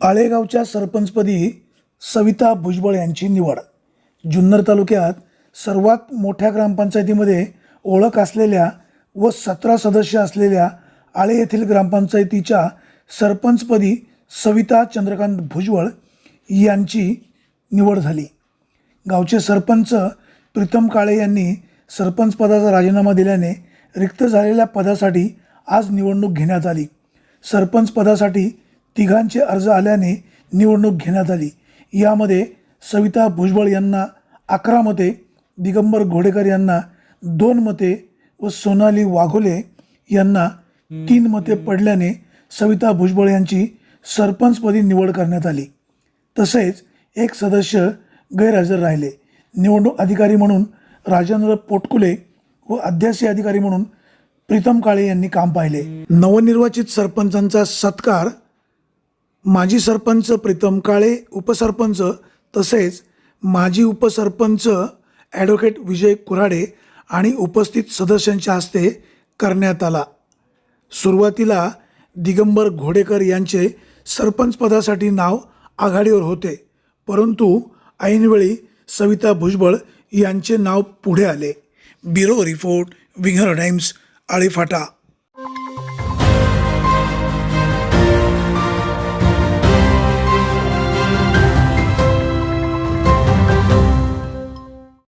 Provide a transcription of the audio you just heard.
आळेगावच्या सरपंचपदी सविता भुजबळ यांची निवड. जुन्नर तालुक्यात सर्वात मोठ्या ग्रामपंचायतीमध्ये ओळख असलेल्या व सतरा सदस्य असलेल्या आळे येथील ग्रामपंचायतीच्या सरपंचपदी सविता चंद्रकांत भुजबळ यांची निवड झाली. गावचे सरपंच प्रीतम काळे यांनी सरपंच पदाचा राजीनामा दिल्याने रिक्त झालेल्या पदासाठी आज निवडणूक घेण्यात आली. सरपंच पदासाठी तिघांचे अर्ज आल्याने निवडणूक घेण्यात आली. यामध्ये सविता भुजबळ यांना अकरा मते दिगंबर घोडेकर यांना दोन मते व सोनाली वाघोले यांना तीन मते पडल्याने सविता भुजबळ यांची सरपंचपदी निवड करण्यात आली. तसेच एक सदस्य गैरहजर राहिले. निवडणूक अधिकारी म्हणून राजेंद्र पोटकुले व अध्यासी अधिकारी म्हणून प्रीतम काळे यांनी काम पाहिले. नवनिर्वाचित सरपंचांचा सत्कार माजी सरपंच प्रीतम काळे उपसरपंच तसेच माजी उपसरपंच ॲडव्होकेट विजय कुऱ्हाडे आणि उपस्थित सदस्यांच्या हस्ते करण्यात आला. सुरुवातीला दिगंबर घोडेकर यांचे सरपंचपदासाठी नाव आघाडीवर होते परंतु ऐनवेळी सविता भुजबळ यांचे नाव पुढे आले. Bureau report Winger Times Alephata.